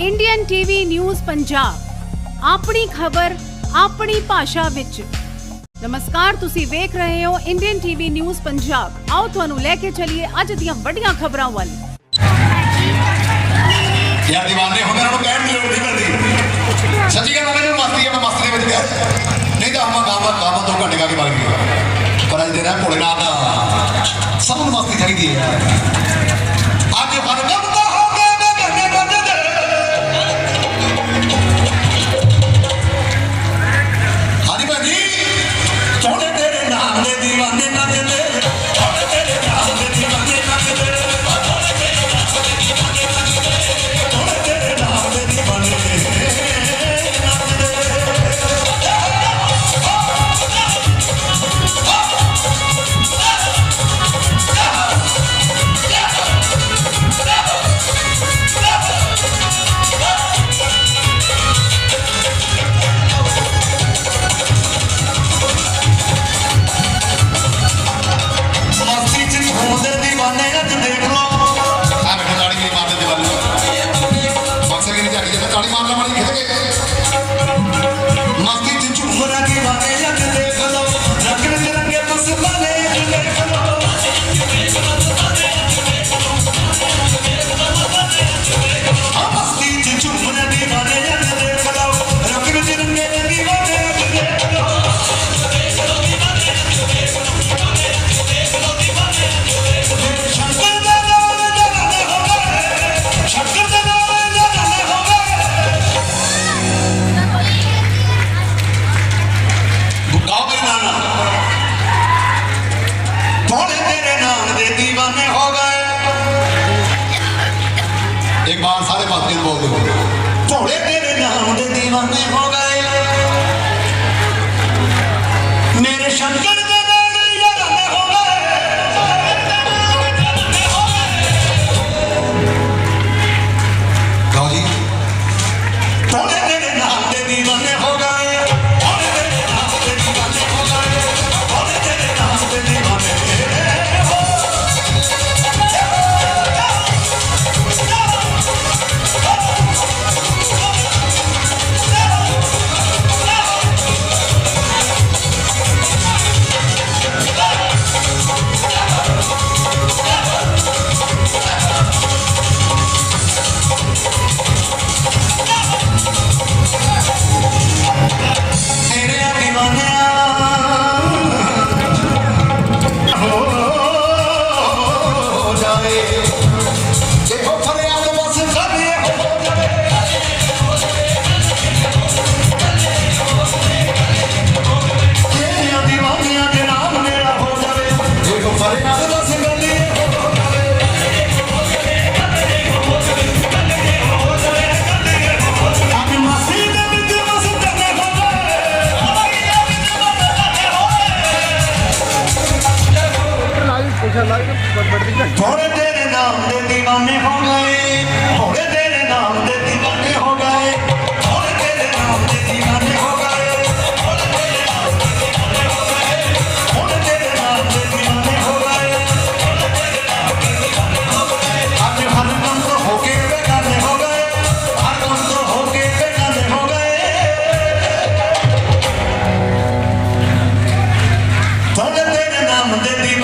Indian TV news Punjab ਆਪਣੀ ਖਬਰ, ਆਪਣੀ ਭਾਸ਼ਾ ਵਿੱਚ। ਨਮਸਕਾਰ, ਤੁਸੀਂ ਵੇਖ ਰਹੇ ਹੋ ਇੰਡੀਅਨ ਟੀਵੀ ਨਿਊਜ਼ ਪੰਜਾਬ ਆਓ ਤੁਹਾਨੂੰ ਲੈ ਕੇ ਚੱਲੀਏ ਅੱਜ ਦੀਆਂ ਵੱਡੀਆਂ ਖਬਰਾਂ ਵੱਲ। ਯਾਰ دیਵਾਨੇ ਹੁੰਦੇ ਉਹਨਾਂ ਨੂੰ ਕਹਿਣ ਦੀ ਲੋੜ ਨਹੀਂ ਪੈਂਦੀ। ਸੱਚੀ ਗੱਲ ਮੈਨੂੰ ਮਸਤੀ ਆ, ਮੈਂ ਮਸਤੀ ਦੇ ਵਿੱਚ ਗਿਆ। ਨਹੀਂ ਤਾਂ ਹਮਾਂ ਗਾਵਾ ਗਾਵਾ ਦੋ ਘੰਟੇ ਗਾ ਕੇ ਵਗ ਗਏ ਪਰ ਅੱਜ ਦੇ ਰਹਿ ਭੋਲੇਨਾਥ ਦਾ ਸਭ ਨੂੰ ਮਸਤੀ ਚਾਹੀਦੀ ਹੈ। দিবানে নাচে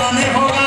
जाने होगा